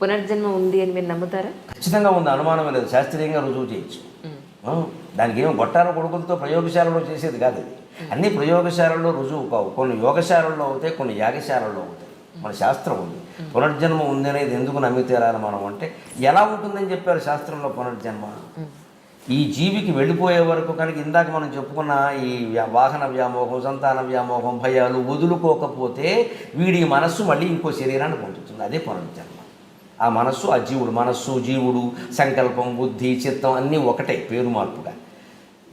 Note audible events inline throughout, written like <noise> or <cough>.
పునర్జన్మ ఉంది అని మీరు నమ్ముతారా? ఖచ్చితంగా ఉంది. అనుమానం లేదు. శాస్త్రీయంగా రుజువు చేయొచ్చు. దానికి ఏమో గొట్టాల కొడుకులతో ప్రయోగశాలలో చేసేది కాదు ఇది అన్ని ప్రయోగశాలల్లో రుజువు కావు. కొన్ని యోగశాలల్లో అవుతాయి కొన్ని యాగశాలల్లో అవుతాయి. మన శాస్త్రం ఉంది. పునర్జన్మ ఉంది అనేది ఎందుకు నమ్మి తీరాలి మనం అంటే ఎలా ఉంటుందని చెప్పారు శాస్త్రంలో పునర్జన్మ? ఈ జీవికి వెళ్ళిపోయే వరకు కనుక ఇందాక మనం చెప్పుకున్న ఈ వాహన వ్యామోహం సంతాన వ్యామోహం భయాలు వదులుకోకపోతే వీడి మనస్సు మళ్ళీ ఇంకో శరీరాన్ని పొందుతుంది. అదే పునర్జన్మ ఆ మనస్సు ఆ జీవుడు మనస్సు జీవుడు సంకల్పం బుద్ధి చిత్తం అన్నీ ఒకటే పేరు మార్పుగా.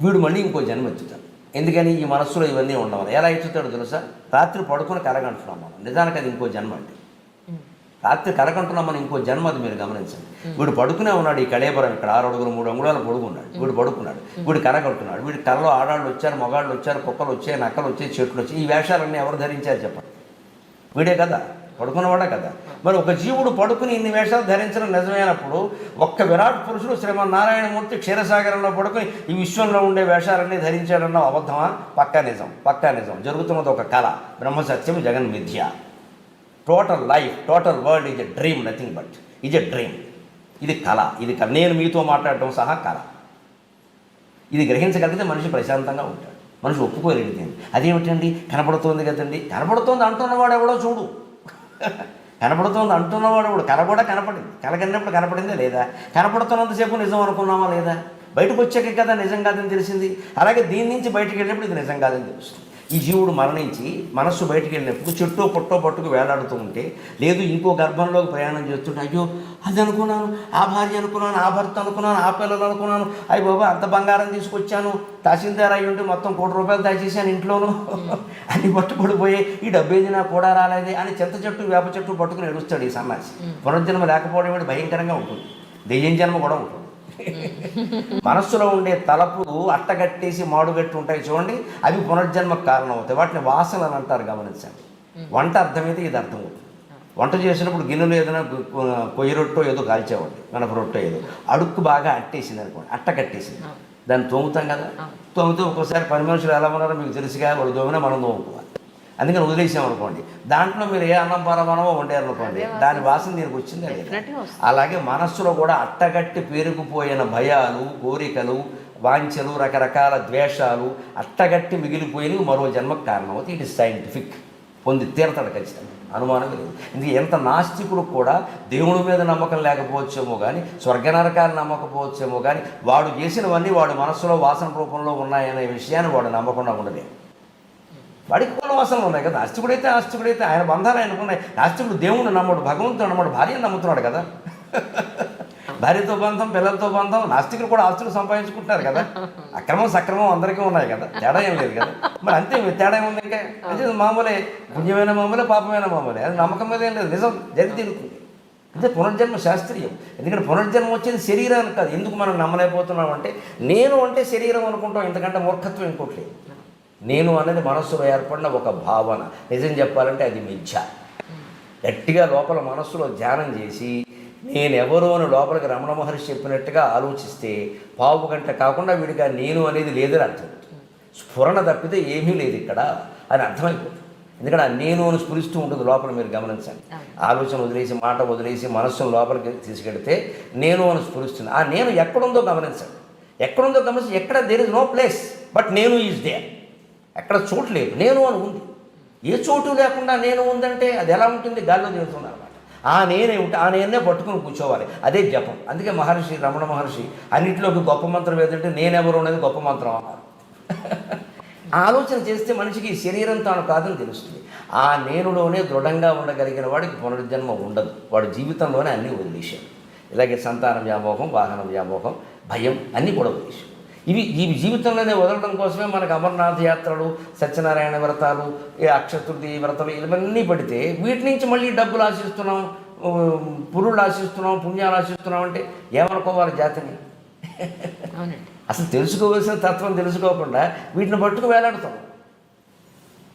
వీడు మళ్ళీ ఇంకో జన్మ ఎత్తుతాడు. ఎందుకని? ఈ మనస్సులో ఇవన్నీ ఉండవాలి ఎలా ఎత్తుతాడు తెలుసా? రాత్రి పడుకుని కలగంటున్నాం మనం. నిజానికి అది ఇంకో జన్మ అండి. రాత్రి కలకంటున్నాం మనం ఇంకో జన్మ అది మీరు గమనించండి. వీడు పడుకునే ఉన్నాడు ఈ కళేబరం ఇక్కడ ఆరు అడుగులు మూడు అంగుళాలు పడుకున్నాడు వీడు పడుకున్నాడు. వీడు కలగంటున్నాడు వీడు కళ్ళలో ఆడాళ్ళు వచ్చారు మగాళ్ళు వచ్చారు కుక్కలు వచ్చాయి నక్కలు వచ్చాయి చెట్లు వచ్చాయి. ఈ వేషాలన్నీ ఎవరు ధరించారు చెప్పండి. వీడే కదా. పడుకున్నవాడే కదా. మరి ఒక జీవుడు పడుకుని ఇన్ని వేషాలు ధరించడం నిజమైనప్పుడు ఒక్క విరాట్ పురుషుడు శ్రీమన్నారాయణమూర్తి క్షీరసాగరంలో పడుకుని ఈ విశ్వంలో ఉండే వేషాలన్నీ ధరించాడన్న అబద్ధమా? పక్కా నిజం. పక్కా నిజం. జరుగుతున్నది ఒక కళ. బ్రహ్మసత్యం జగన్ విద్య. Total life total world is a dream nothing but is a dream ఇది కళ. ఇది కళ. నేను మీతో మాట్లాడటం సహా కళ. ఇది గ్రహించగలిగితే మనిషి ప్రశాంతంగా ఉంటాడు. మనిషి ఒప్పుకోలేడు దీన్ని. అదేమిటండి? కనపడుతోంది కదండి. కనపడుతోంది అంటున్నవాడు ఎవడో చూడు. కనపడుతోంది అంటున్నవాడు ఎవడు? కళ కూడా కనపడింది. కళ కన్నప్పుడు కనపడిందే లేదా? కనపడుతున్నంతసేపు నిజం అనుకున్నామా లేదా? బయటకు వచ్చాక కదా నిజం కాదని తెలిసింది. అలాగే దీని నుంచి బయటకు వెళ్ళినప్పుడు ఇది నిజం కాదని తెలుస్తుంది. ఈ జీవుడు మరణించి మనస్సు బయటికి వెళ్ళినప్పుడు చెట్టో పొట్టో పట్టుకు వేలాడుతూ ఉంటే లేదు ఇంకో గర్భంలోకి ప్రయాణం చేస్తుంటే అయ్యో అది అనుకున్నాను ఆ భార్య అనుకున్నాను ఆ భర్త అనుకున్నాను ఆ పిల్లలు అనుకున్నాను అయ్యి బాబా అంత బంగారం తీసుకొచ్చాను తహసీల్దార్ అయ్యి ఉంటే మొత్తం కోటి రూపాయలు దాచేసాను ఇంట్లోనూ. అన్ని పట్టుబడిపోయి ఈ డబ్బేది నాకు కూడా రాలేదే అని చింత చెట్టు వేప చెట్టు పట్టుకుని ఏడుస్తాడు ఈ సన్నాసి పునర్జన్మ లేకపోవడం భయంకరంగా ఉంటుంది. దెయ్యం జన్మ కూడా ఉంటుంది. <laughs> మనస్సులో ఉండే తలపులు అట్టగట్టేసి మాడుగట్టి ఉంటాయి చూడండి అవి పునర్జన్మకు కారణం అవుతాయి వాటిని వాసనలు అంటారు గమనించండి. వంట అర్థమైతే ఇది అర్థం అవుతుంది. వంట చేసినప్పుడు గిన్నెలు ఏదైనా కొయ్య రొట్టో ఏదో కాల్చేవాడి మనకు రొట్టో ఏదో. అడుక్కు బాగా అట్టేసింది అనుకోండి అట్ట కట్టేసింది దాన్ని తోముతాం కదా? తోమితే ఒక్కోసారి పని మనుషులు ఎలా ఉన్నారో మీకు తెలుసుగా వాళ్ళు తోమినా మనం తోముకోవాలి. అందుకని వదిలేసాం అనుకోండి దాంట్లో మీరు ఏ అన్నం పరమానమో వండారు అనుకోండి దాని వాసన దీనికి వచ్చిందా లేదా. అలాగే మనస్సులో కూడా అట్టగట్టి పేరుకుపోయిన భయాలు కోరికలు వాంఛలు రకరకాల ద్వేషాలు అట్టగట్టి మిగిలిపోయినవి మరో జన్మకు కారణం అవుతుంది ఇట్ ఇస్ సైంటిఫిక్ పొంది తీరతాడు ఖచ్చితంగా. అనుమానం లేదు. ఎందుకు ఎంత నాస్తికుడు కూడా దేవుడి మీద నమ్మకం లేకపోవచ్చేమో కానీ స్వర్గనరకాలు నమ్మకపోవచ్చేమో కానీ వాడు చేసినవన్నీ వాడు మనస్సులో వాసన రూపంలో ఉన్నాయనే విషయాన్ని వాడు నమ్మకుండా ఉండలే వాడికి కుల వాసనలు ఉన్నాయి కదా. నాస్తికుడైతే ఆస్తికుడైతే ఆయన బంధాలు ఆయనకు ఉన్నాయి. నాస్తికుడు దేవుడు నమ్మడు భగవంతుడు నమ్మడు భార్యను నమ్ముతున్నాడు కదా. <laughs> భార్యతో బంధం పిల్లలతో బంధం నాస్తికులు కూడా ఆస్తులు సంపాదించుకుంటున్నారు కదా. అక్రమం సక్రమం అందరికీ ఉన్నాయి కదా. తేడా ఏం లేదు కదా. మరి అంతే తేడా ఏముంది ఇంకా? అంటే మామూలే. పుణ్యమైన మామూలే పాపమైన మామూలే. అది నమ్మకం మీద ఏం లేదు. నిజం. జరిగి తీరుతుంది అంటే పునర్జన్మ శాస్త్రీయం. ఎందుకంటే పునర్జన్మ వచ్చేది శరీరానికి కాదు. ఎందుకు మనం నమ్మలేకపోతున్నాం అంటే నేను అంటే శరీరం అనుకుంటాం. ఎందుకంటే మూర్ఖత్వం ఇంకోటి లేదు. నేను అనేది మనస్సులో ఏర్పడిన ఒక భావన. నిజం చెప్పాలంటే అది మిథ్య. గట్టిగా లోపల మనస్సులో ధ్యానం చేసి నేనెవరు అని లోపలికి రమణ మహర్షి చెప్పినట్టుగా ఆలోచిస్తే పావు గంట కాకుండా వీడిగా నేను అనేది లేదని అర్థం. స్ఫురణ తప్పితే ఏమీ లేదు ఇక్కడ అని అర్థమైపోతుంది. ఎందుకంటే ఆ నేను అని స్ఫురిస్తూ ఉంటుంది లోపల మీరు గమనించండి. ఆలోచన వదిలేసి మాట వదిలేసి మనస్సును లోపలికి తీసుకెడితే నేను అని స్ఫురిస్తుంది ఆ నేను ఎక్కడుందో గమనించండి. ఎక్కడుందో గమనించి ఎక్కడ there is no place but నేను ఈజ్ దేర్ ఎక్కడ చోటు లేదు. నేను అని ఉంది. ఏ చోటు లేకుండా నేను ఉందంటే అది ఎలా ఉంటుంది? గాల్లో తిరుగుతుంది అనమాట ఆ నేనే ఉంటే ఆ నేనే పట్టుకుని కూర్చోవాలి. అదే జపం. అందుకే మహర్షి రమణ మహర్షి అన్నింటిలోకి గొప్ప మంత్రం ఏదంటే నేనెవరు అనేది గొప్ప మంత్రం అన్నారు. <laughs> ఆలోచన చేస్తే మనిషికి ఈ శరీరం తాను కాదని తెలుస్తుంది. ఆ నేనులోనే దృఢంగా ఉండగలిగిన వాడికి పునర్జన్మ ఉండదు. వాడు జీవితంలోనే అన్నీ వదిలేశాడు. ఇలాగే సంతాన వ్యామోహం వాహన వ్యామోహం భయం అన్నీ కూడా వదిలేశాడు. ఇవి ఈ జీవితంలోనే వదలడం కోసమే మనకు అమర్నాథ్ యాత్రలు సత్యనారాయణ వ్రతాలు అక్షతృతి వ్రతాలు ఇవన్నీ పడితే వీటి నుంచి మళ్ళీ డబ్బులు ఆశిస్తున్నాం పురుళ్ళు ఆశిస్తున్నాం పుణ్యాలు ఆశిస్తున్నాం అంటే ఏమనుకోవాలి జాతిని? అసలు తెలుసుకోవాల్సిన తత్వం తెలుసుకోకుండా వీటిని పట్టుకు వేలాడుతాం.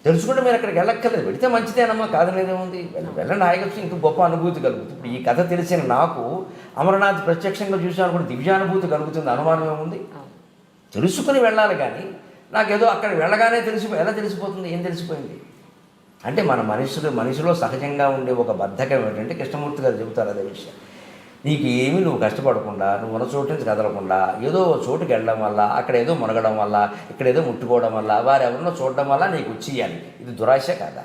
తెలుసుకుంటే మీరు అక్కడికి వెళ్ళక్కర్లేదు. వెళితే మంచిదేనమ్మా కాదనేదేముంది వెళ్ళ- వెళ్ళండి హాయిగా వచ్చి ఇంకా గొప్ప అనుభూతి కలుగుతుంది. ఇప్పుడు ఈ కథ తెలిసిన నాకు అమరనాథ్ ప్రత్యక్షంగా చూసాను కూడా దివ్యానుభూతి కలుగుతుంది అనుమానం ఏముంది తెలుసుకుని వెళ్ళాలి కానీ నాకేదో అక్కడ వెళ్ళగానే తెలిసిపో ఎలా తెలిసిపోతుంది? ఏం తెలిసిపోయింది? అంటే మన మనుషులు మనిషిలో సహజంగా ఉండే ఒక బద్ధకం ఏంటంటే కృష్ణమూర్తి గారు చెబుతారు అదే విషయం. నీకు ఏమి నువ్వు కష్టపడకుండా నువ్వు ఉన్న చోటు నుంచి కదలకుండా ఏదో చోటుకి వెళ్ళడం వల్ల అక్కడ ఏదో మునగడం వల్ల ఇక్కడ ఏదో ముట్టుకోవడం వల్ల వారు ఎవరినో చూడడం వల్ల నీకు వచ్చేయాలి ఇది దురాశ కదా.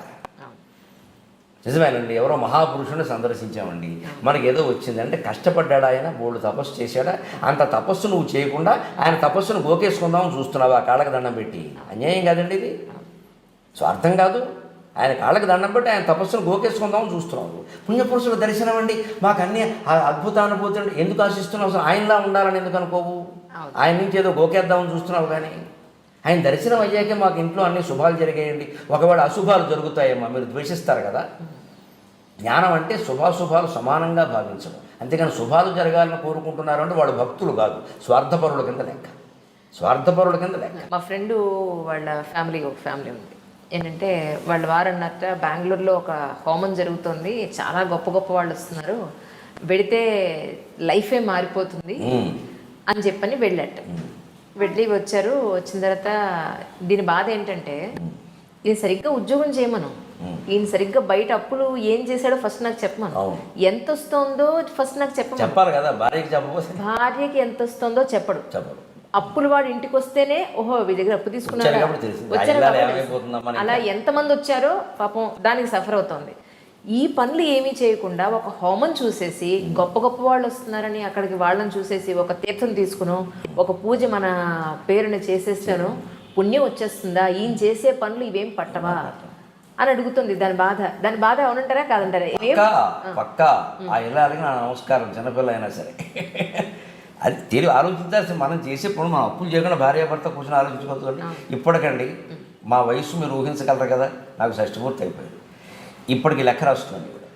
నిజమేనండి ఎవరో మహాపురుషుని సందర్శించామండి. మనకి ఏదో వచ్చిందంటే కష్టపడ్డాడు ఆయన? బోళ్ళు తపస్సు చేశాడా? అంత తపస్సు నువ్వు చేయకుండా ఆయన తపస్సును గోకేసుకుందామని చూస్తున్నావు ఆ కాళ్ళకి దండం పెట్టి. అన్యాయం కాదండి ఇది. స్వార్థం కాదు. ఆయన కాళ్ళకి దండం పెట్టి ఆయన తపస్సును గోకేసుకుందామని చూస్తున్నావు. పుణ్యపురుషుల దర్శనం అండి. మాకు అన్ని ఆ అద్భుత అనుభూతి అండి ఎందుకు ఆశిస్తున్నావు? అసలు ఆయనలా ఉండాలని ఎందుకు అనుకోవు. ఆయన నుంచి ఏదో గోకేద్దామని చూస్తున్నావు కానీ. ఆయన దర్శనం అయ్యాకే మాకు ఇంట్లో అన్ని శుభాలు జరిగాయండి. ఒకవేళ అశుభాలు జరుగుతాయేమో మీరు ద్వేషిస్తారు కదా. జ్ఞానం అంటే శుభాశుభాలు సమానంగా భావించడం. అంతేగాని శుభాలు జరగాలని కోరుకుంటున్నారు అంటే వాడు భక్తులు కాదు. స్వార్థపరుల కింద లెక్క. స్వార్థపరుల కింద లెక్క. మా ఫ్రెండ్ వాళ్ళ ఫ్యామిలీ ఒక ఫ్యామిలీ ఉంది. ఏంటంటే వాళ్ళ వారు అన్నట్ట బెంగళూరులో ఒక హోమం జరుగుతుంది. చాలా గొప్ప గొప్ప వాళ్ళు వస్తున్నారు. వెడితే లైఫే మారిపోతుంది. అని చెప్పని వెళ్ళాట. వెళ్ళి వచ్చారు. వచ్చిన తర్వాత దీని బాధ ఏంటంటే ఈయన సరిగ్గా ఉద్యోగం చేయమను. ఈయన సరిగ్గా బయట అప్పులు ఏం చేశాడో ఫస్ట్ నాకు చెప్పమను. ఎంత వస్తుందో ఫస్ట్ నాకు చెప్పమను. చెప్పాలి కదా భార్యకి చెప్పకపోతే భార్యకి ఎంత వస్తుందో చెప్పడు. చెప్పరు అప్పులు వాడు ఇంటికి వస్తేనే ఓహో వీడి దగ్గర అప్పు తీసుకున్నారా వచ్చారు. అలా ఎంతమంది వచ్చారో పాపం దానికి సఫర్ అవుతోంది. ఈ పనులు ఏమీ చేయకుండా ఒక హోమం చూసేసి గొప్ప గొప్ప వాళ్ళు వస్తున్నారని అక్కడికి వాళ్ళని చూసేసి ఒక తీర్థం తీసుకును ఒక పూజ మన పేరున చేసేసాను పుణ్యం వచ్చేస్తుందా? ఈయన చేసే పనులు ఇవేం పట్టవా. అని అడుగుతుంది దాని బాధ. దాని బాధ అవునంటారా కాదంటారా? పక్కా పక్కా. ఆ ఇల్లాలకి నా నమస్కారం చిన్నపిల్ల అయినా సరే. <laughs> అది తెలివి ఆలోచించాల్సి మనం చేసే పనులు మనం అప్పులు చేయకుండా భార్యాభర్త కూర్చొని ఆలోచించుకోవద్దండి ఇప్పటికండి మా వయసు మీరు ఊహించగలరు కదా నాకు షష్టి పూర్తి అయిపోయింది ఇప్పటికి లెక్క రాస్తున్నాను కూడా.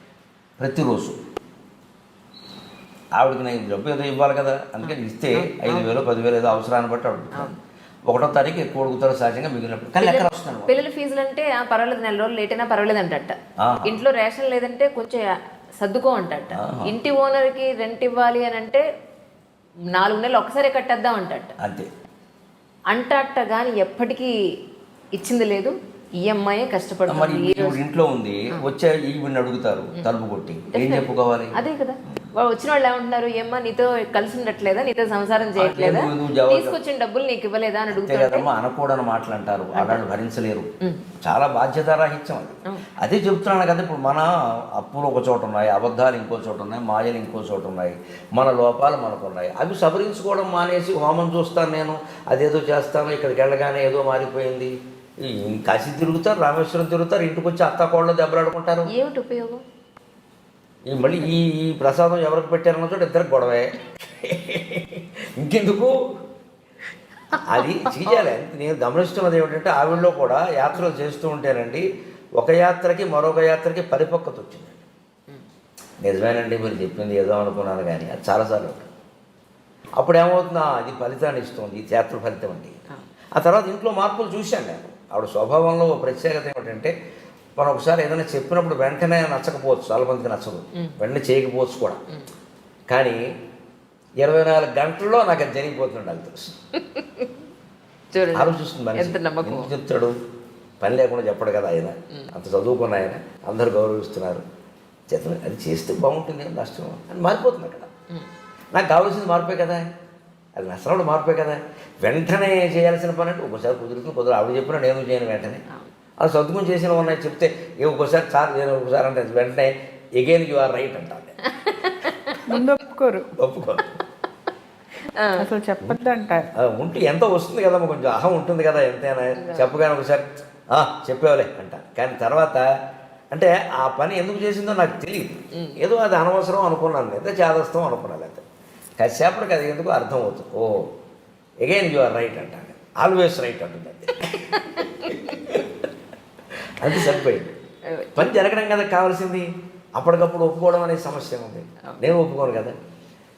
ప్రతిరోజు. ఆవిడకి నేను డబ్బు ఏదో ఇవ్వాలి కదా అందుకని ఇస్తే ఐదు వేలు పదివేలు ఏదో అవసరాన్ని బట్టి అడుగుతాను ఒకటో తారీఖు ఎక్కువ అడుగుతారు సహజంగా మిగిలినప్పుడు. కానీ లెక్క రాస్తున్నాను పిల్లల ఫీజులు అంటే "ఆ, పర్వాలేదు నెల రోజులు లేట్ అయినా పర్వాలేదు అంటట. ఇంట్లో రేషన్ లేదంటే కొంచెం సర్దుకో అంటట ఇంటి ఓనర్కి రెంట్ ఇవ్వాలి అని అంటే నాలుగు నెలలు ఒకసారి కట్టేద్దాం అంటట అంతే. అంటట కానీ ఎప్పటికీ ఇచ్చింది లేదు. ఈఎంఐ మరి కష్టపడుతుంది. ఇంట్లో ఉంది వచ్చే ఈవిడిని అడుగుతారు తలుపు కొట్టి. ఏం చెప్పుకోవాలి? అదే కదా. వచ్చిన వాళ్ళు ఏమంటున్నారు ఏమ్మా నీతో కలిసి ఉండట్లేదా? నీతో సంసారం చేయట్లేదా? తీసుకొచ్చిన డబ్బులు నీకు ఇవ్వలేదా అని అడుగుతారు అనకూడని మాటలు అంటారు ఆడాళ్ళు భరించలేరు. చాలా బాధ్యతారాహిత్యం అది. అదే చెప్తున్నాను కదా ఇప్పుడు మన అప్పులు ఒక చోట ఉన్నాయి అబద్ధాలు ఇంకో చోట ఉన్నాయి మాయలు ఇంకో చోట ఉన్నాయి మన లోపాలు మనకు ఉన్నాయి. అవి సవరించుకోవడం మానేసి హోమం చూస్తాను నేను అదేదో చేస్తాను ఇక్కడికి వెళ్ళగానే ఏదో మారిపోయింది. కాశీ తిరుగుతారు రామేశ్వరం తిరుగుతారు ఇంటికి వచ్చి అత్త కోళ్ళు దెబ్బలాడుకుంటారు. ఏమిటి ఉపయోగం? ఈ మళ్ళీ ఈ ఈ ప్రసాదం ఎవరికి పెట్టారన్న చోట ఇద్దరికి గొడవే. ఇంకెందుకు? అది చేయాలి నేను గమనిస్తున్నది ఏమిటంటే ఆవిడలో కూడా యాత్రలు చేస్తూ ఉంటేనండి ఒక యాత్రకి మరొక యాత్రకి పరిపక్వత వచ్చిందండి. నిజమేనండి మీరు చెప్పింది ఏదో అనుకున్నాను కానీ అది చాలాసార్లు. అప్పుడు ఏమవుతుందా అది ఫలితాన్ని ఇస్తుంది ఈ యాత్ర ఫలితం అండి. ఆ. తర్వాత ఇంట్లో మార్పులు చూశాను నేను. ఆవిడ స్వభావంలో ప్రత్యేకత ఏమిటంటే మనం ఒకసారి ఏదైనా చెప్పినప్పుడు వెంటనే నచ్చకపోవచ్చు చాలా మందికి నచ్చదు వెంటనే చేయకపోవచ్చు కూడా. కానీ ఇరవై నాలుగు గంటల్లో నాకు అది జరిగిపోతుంది అది తెలుసు. ఆలోచిస్తుంది చెప్తాడు? పని లేకుండా చెప్పడు కదా ఆయన. అంత చదువుకున్న ఆయన. అందరు గౌరవిస్తున్నారు. చేత అది చేస్తే బాగుంటుంది ఏం నష్టం? అని మారిపోతుంది అక్కడ. నాకు కావాల్సింది మార్పే కదా. అది నష్టంలో మార్పే కదా. వెంటనే చేయాల్సిన పని అంటే ఒకసారి కుదురుతుంది కుదరదు. ఆవిడ చెప్పినా నేను చేయను వెంటనే. అది సర్దుకుని చేసిన ఉన్నాయి చెప్తే ఏ ఒక్కోసారి సార్ నేను ఒకసారి అంటే వెంటనే ఎగైన్ యు ఆర్ రైట్ అంటాను ముందు ఒప్పుకోరు. ఒప్పుకో అసలు చెప్పొద్దు అంటారు ఆ, ఉంటే ఎంతో వస్తుంది కదా కొంచెం అహం ఉంటుంది కదా ఎంతైనా చెప్పగానే ఒకసారి "ఆ, చెప్పేవాలే అంట కానీ తర్వాత అంటే ఆ పని ఎందుకు చేసిందో నాకు తెలియదు. ఏదో అది అనవసరం అనుకున్నాను లేదా చేదస్తాం అనుకున్నాను అయితే కాసేపటికి అది ఎందుకు అర్థం అవుతుంది. Oh again you are right అంటాను ఆల్వేస్ రైట్ అంటుంది. అది సరిపోయింది. పని జరగడం కదా కావాల్సింది. అప్పటికప్పుడు ఒప్పుకోవడం అనే సమస్య ఉంది. నేను ఒప్పుకోను కదా.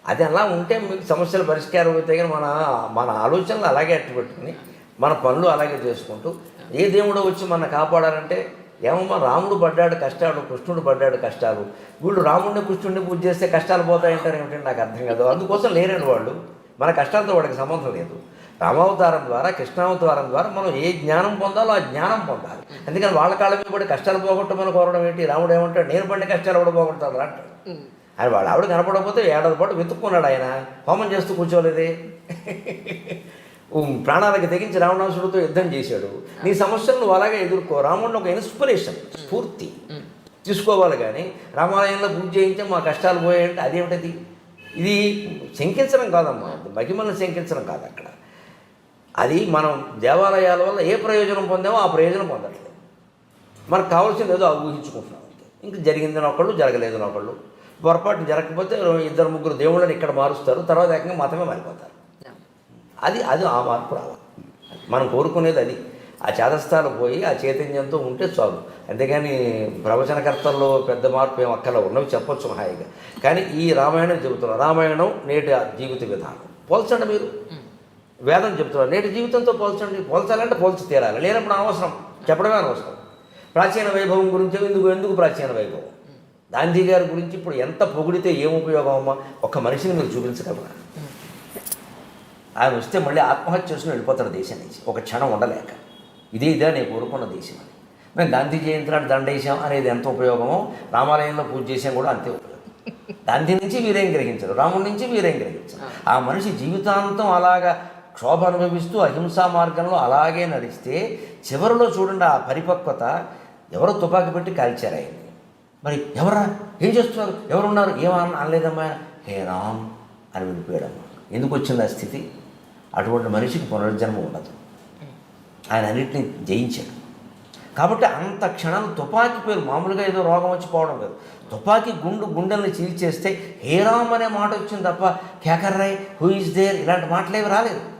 అది అలా ఉంటే మీకు సమస్యలు పరిష్కారం అవుతాయి కానీ మన మన ఆలోచనలు అలాగే అట్టు పెట్టుకుని మన పనులు అలాగే చేసుకుంటూ ఏ దేవుడో వచ్చి మన కాపాడాలంటే ఏమమ్మా రాముడు పడ్డాడు కష్టాలు కృష్ణుడు పడ్డాడు కష్టాలు. వీళ్ళు రాముడిని కృష్ణుడిని పూజ చేస్తే కష్టాలు పోతాయంటారు ఏమిటంటే నాకు అర్థం కాదు. అందుకోసం లేరండి వాళ్ళు. మన కష్టాలతో వాడికి సంబంధం లేదు. రామావతారం ద్వారా కృష్ణావతారం ద్వారా మనం ఏ జ్ఞానం పొందాలో ఆ జ్ఞానం పొందాలి. అందుకని వాళ్ళ కాళ్ళ మీద పడి కష్టాలు పోగొట్టమని కోరడం ఏంటి? రాముడు ఏమంటాడు? నేను పడిన కష్టాలు కూడా పోగొడతాడు అంటాడు. ఆయన వాళ్ళ ఆవిడ కనపడకపోతే ఏడాది పాటు వెతుక్కున్నాడు ఆయన. హోమం చేస్తూ కూర్చోలేదే. ప్రాణాలకు తెగించి రావణాసుడితో యుద్ధం చేశాడు. నీ సమస్యలను అలాగే ఎదుర్కో. రాముడిని ఒక ఇన్స్పిరేషన్ స్ఫూర్తి తీసుకోవాలి కానీ రామాలయంలో పూజ చేయించే మా కష్టాలు పోయాయంటే అదేమిటది? ఇది శంకించడం కాదమ్మా. మహిమల్ని శంకించడం కాదు అక్కడ. అది మనం దేవాలయాల వల్ల ఏ ప్రయోజనం పొందామో ఆ ప్రయోజనం పొందట్లేదు. మనకు కావాల్సింది ఏదో ఊహించుకుంటున్నాం అంతే. ఇంక జరిగిందని ఒకళ్ళు జరగలేదని ఒకళ్ళు. పొరపాటు జరగకపోతే ఇద్దరు ముగ్గురు దేవుళ్ళని ఇక్కడ మారుస్తారు తర్వాత ఏకంగా మతమే మారిపోతారు. అది అది ఆ మార్పు రావాలి. మనం కోరుకునేది అది. ఆ చేతస్థాలు పోయి ఆ చైతన్యంతో ఉంటే చాలు. అంతేగాని ప్రవచనకర్తల్లో పెద్ద మార్పు ఏం అక్కల ఉన్నవి చెప్పొచ్చు హాయిగా కానీ ఈ రామాయణం చెబుతున్నాం రామాయణం నేటి ఆ జీవిత విధానం. పోల్చండి మీరు. వేదం చెప్తున్నారు. నేటి జీవితంతో పోల్చండి పోల్చాలంటే పోల్చి తీరాలి. లేనప్పుడు అనవసరం. చెప్పడమే అనవసరం. ప్రాచీన వైభవం గురించి ఎందుకు ఎందుకు ప్రాచీన వైభవం? గాంధీ గారి గురించి ఇప్పుడు ఎంత పొగిడితే ఏం ఉపయోగం అమ్మా? ఒక మనిషిని మీరు చూపించగలరా? ఆయన వస్తే మళ్ళీ ఆత్మహత్య చేసుకుని వెళ్ళిపోతాడు దేశం నుంచి. ఒక క్షణం ఉండలేక. ఇదే ఇదే నేను కోరుకున్న దేశం అని మేము గాంధీ జయంతి నాడు దండేశాం అనేది ఎంత ఉపయోగమో? రామాలయంలో పూజ చేసాం కూడా అంతే ఉపయోగం. గాంధీ నుంచి వీరేం గ్రహించరు. రాముడి నుంచి వీరేం గ్రహించరు. ఆ మనిషి జీవితాంతం అలాగా క్షోభ అనుభవిస్తూ అహింసా మార్గంలో అలాగే నడిస్తే చివరిలో చూడండి ఆ పరిపక్వత ఎవరో తుపాకీ పెట్టి కాల్చారు ఆయన్ని మరి ఎవరా? ఏం చేస్తున్నారు? ఎవరున్నారు? ఏమన్నా అనలేదమ్మా. హే రామ్ అని విడిపోయాడమ్మా. ఎందుకు వచ్చింది ఆ స్థితి? అటువంటి మనిషికి పునర్జన్మ ఉండదు. ఆయన అన్నింటినీ జయించాడు. కాబట్టి అంత క్షణం తుపాకీ పేరు మామూలుగా ఏదో రోగం వచ్చి పోవడం కాదు తుపాకీ గుండు గుండెల్ని చీల్చేస్తే హే రామ్ అనే మాట వచ్చింది తప్ప కేకర్రాయ్ హూ ఇస్ దేర్ ఇలాంటి మాటలేవి రాలేదు.